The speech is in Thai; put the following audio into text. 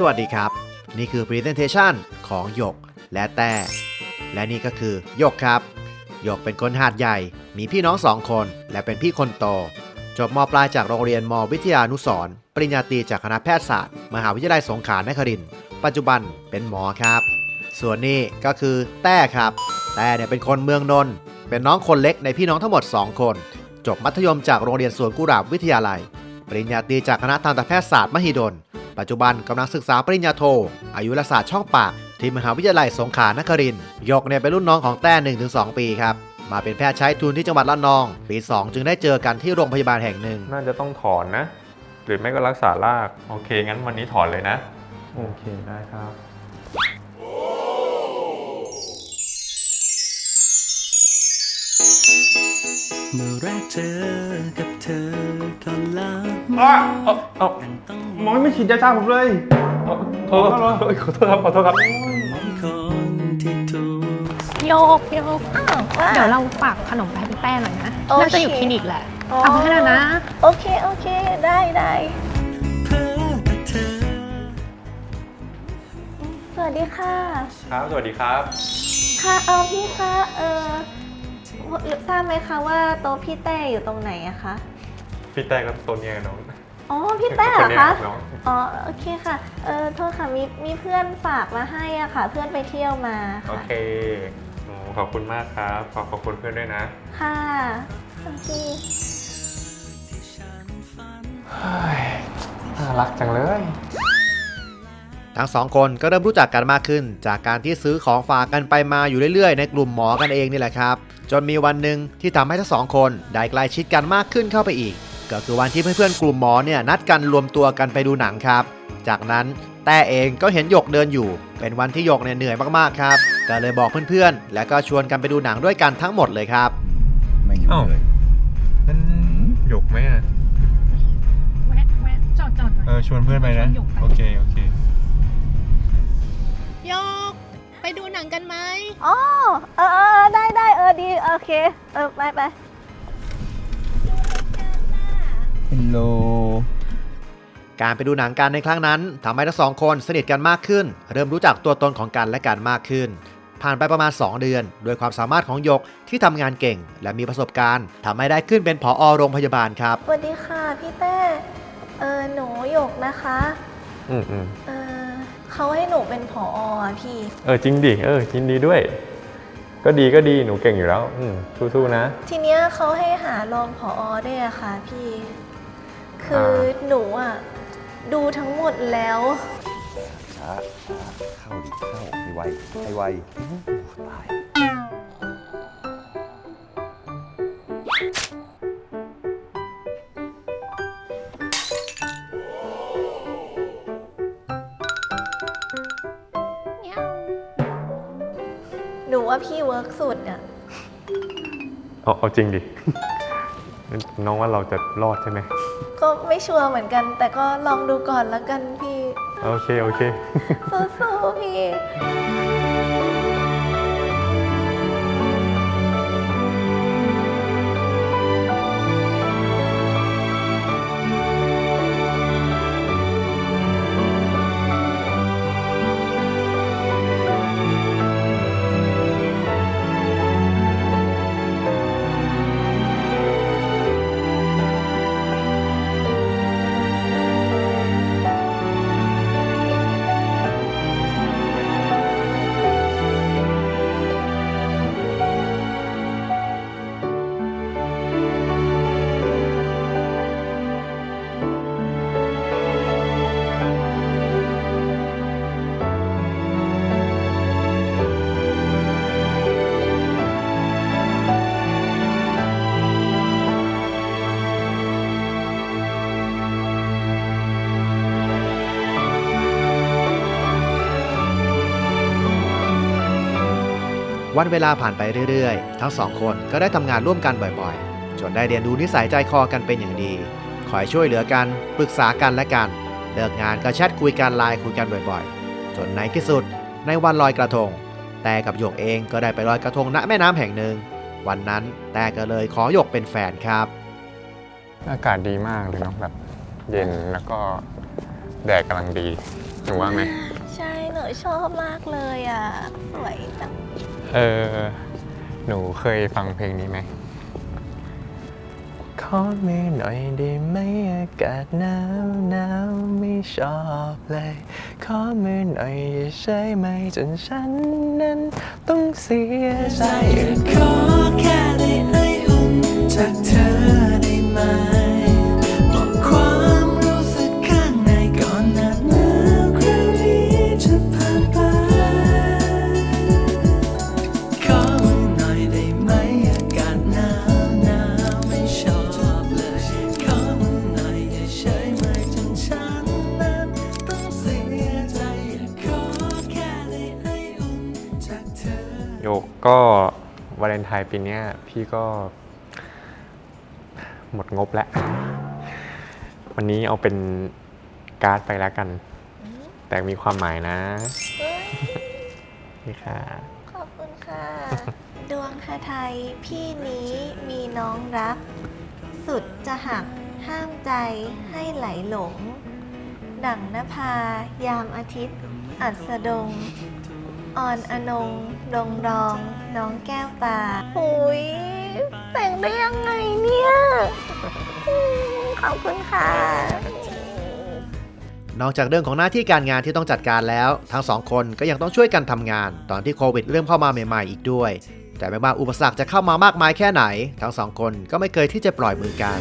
สวัสดีครับ นี่คือ Presentation ของหยกและแต่ และนี่ก็คือหยกครับหยกเป็นคนหาดใหญ่ มีพี่น้องสองคน และเป็นพี่คนโต จบมปลายจากโรงเรียนมวิทยานุสรณ์ปริญญาตรีจากคณะแพทยศาสตร์ มหาวิทยาลัยสงขลานครินทร์ปัจจุบันเป็นหมอครับ ส่วนนี้ก็คือแต้ครับ แต้เนี่ยเป็นคนเมืองนนท์เป็นน้องคนเล็กในพี่น้องทั้งหมด 2 คน จบมัธยมจากโรงเรียนสวนกุหลาบวิทยาลัย ปริญญาตรีจากคณะทันตแพทยศาสตร์มหิดล ปัจจุบันกำลังศึกษาปริญญาโท อายุรศาสตร์ช่องปาก ที่มหาวิทยาลัยสงขลานครินทร์หยกเนี่ยเป็นรุ่นน้องของแต้ 1-2 ปีครับ มาเป็นแพทย์ใช้ทุนที่จังหวัดละนอง ปี 2 จึงได้เจอกันที่โรงพยาบาลแห่งหนึ่ง น่าจะต้องถอนนะ หรือไม่ก็รักษาราก โอเค งั้นวันนี้ถอนเลยนะ โอเค ได้ครับ เมื่อแรกเจอกับเธอก็ละอ้าเอาเอากันต้องหมอไม่ฉีดยาชาผมเลยเอาโทษครับเอ้ยขอโทษครับขอโทษครับมองคนที่ถูก โยกโยกอ้าวว่า เดี๋ยวเราฝากขนมไปให้พี่แป้หน่อยนะโอเค น่าจะอยู่คลินิกแหละอ๋อเอาไปให้หน่อยนะ โอเค โอเค ได้ได้เพ้อแต่เธอ สวัสดีค่ะ ครับ สวัสดีครับ ค่ะ เออพี่คะ เออ ทราบไหมคะว่าโต๊ะพี่เต้อยู่ตรงไหนอะคะ พี่แต้ก็ตัวเนี้ยน้องอ๋อ พี่เต้เหรอคะนนี้น้องอ๋อ โอเคค่ะ เออโทษค่ะ มีมีเพื่อนฝากมาให้อะค่ะ เพื่อนไปเที่ยวมาโอค่ะ เคโอ้ขอบคุณมากครับ ขอขอบคุณเพื่อนด้วยนะ ค่ะโอเคน่ารักจังเลย ทั้งสองคนก็เริ่มรู้จักกันมากขึ้น จากการที่ซื้อของฝากกันไปมาอยู่เรื่อยๆ ในกลุ่มหมอกันเองนี่แหละครับ จนมีวันหนึ่งที่ทำให้ทั้งสองคนได้ใกล้ชิดกันมากขึ้นเข้าไปอีก ก็คือวันที่เพื่อนๆกลุ่มหมอเนี่ยนัดกันรวมตัวกันไปดูหนังครับ จากนั้นแต่เองก็เห็นหยกเดินอยู่ เป็นวันที่หยกเนี่ยเหนื่อยมากๆครับก็เลยบอกเพื่อนๆ แล้วก็ชวนกันไปดูหนังด้วยกันทั้งหมดเลยครับ ไม่อยู่อ้าว เลยนั่นหยกไหมอะ แวะแวะจอดจอดหน่อยเออชวนเพื่อนไปนะ ชวนหยกไปโอเค โอเคโยก ไปดูหนังกันไหมอ๋อเออเออได้ได้เออดีโอเค เออไปไปฮัลโหลการไปดูหนังกันในครั้งนั้นทำให้ทั้งสองคนสนิทกันมากขึ้น เริ่มรู้จักตัวตนของกันและกันมากขึ้น ผ่านไปประมาณ 2 เดือนด้วยความสามารถของหยกที่ทำงานเก่ง และมีประสบการณ์ทำให้ได้ขึ้นเป็นผอโรงพยาบาลครับ สวัสดีค่ะพี่เต้เออหนูหยกนะคะ อืมอืมเออ เขาให้หนูเป็นผออะพี่ เออจริงดิเออยินดีด้วย ก็ดีก็ดีหนูเก่งอยู่แล้ว อืมสู้ๆนะ ทีเนี้ยเขาให้หารองผอด้วยอะค่ะพี่ คือหนูอะดูทั้งหมดแล้ว ช้าช้าเข้าดิเข้าให้ไวให้ไวอู้ตาย ว่าพี่เวิร์กสุดอะเอาเอาจริงดิ น้องว่าเราจะรอดใช่ไหม ก็ไม่ชัวร์เหมือนกัน แต่ก็ลองดูก่อนแล้วกันพี่ โอเค โอเค สู้ๆพี่ วันเวลาผ่านไปเรื่อยๆ ทั้งสองคนก็ได้ทำงานร่วมกันบ่อยๆ จนได้เรียนรู้นิสัยใจคอกันเป็นอย่างดี คอยช่วยเหลือกัน ปรึกษากันและกัน เลิกงานก็แชทคุยกันไลน์คุยกันบ่อยๆ จนในที่สุด ในวันลอยกระทง แต่กับหยกเองก็ได้ไปลอยกระทงณแม่น้ำแห่งหนึ่ง วันนั้นแต่ก็เลยขอหยกเป็นแฟนครับ อากาศดีมากเลยเนาะแบบเย็นแล้วก็แดดกำลังดีหนูว่าไหม ใช่หนูชอบมากเลยอะ สวยจัง เออ หนูเคยฟังเพลงนี้ไหมขอมือหน่อยได้ไหมอากาศหนาวหนาวไม่ชอบเลย ขอมือหน่อยอย่าใช่ไหมจนฉันนั้นต้องเสียใจขอแค่ได้ไออุ่นจากเธอได้ไหม ก็วาเลนไทน์ปีเนี้ยพี่ก็ หมดงบแล้ว วันนี้เอาเป็นการ์ดไปแล้วกัน แต่มีความหมายนะเฮ้ยนี่ค่ะ ขอบคุณค่ะ ดวงคาไทยพี่นี้มีน้องรัก สุดจะหักห้ามใจให้ไหลหลง ดั่งนภายามอาทิตย์ อัสดง อ่อนอนงดงดอง น้องแก้วตาหุยแต่งได้ยังไงเนี่ยอืมขอบคุณค่ะ นอกจากเรื่องของหน้าที่การงานที่ต้องจัดการแล้ว ทั้งสองคนก็ยังต้องช่วยกันทำงาน ตอนที่โควิดเริ่มเข้ามาใหม่ๆอีกด้วย แต่ไม่ว่าอุปสรรคจะเข้ามามากมายแค่ไหน ทั้งสองคนก็ไม่เคยที่จะปล่อยมือกัน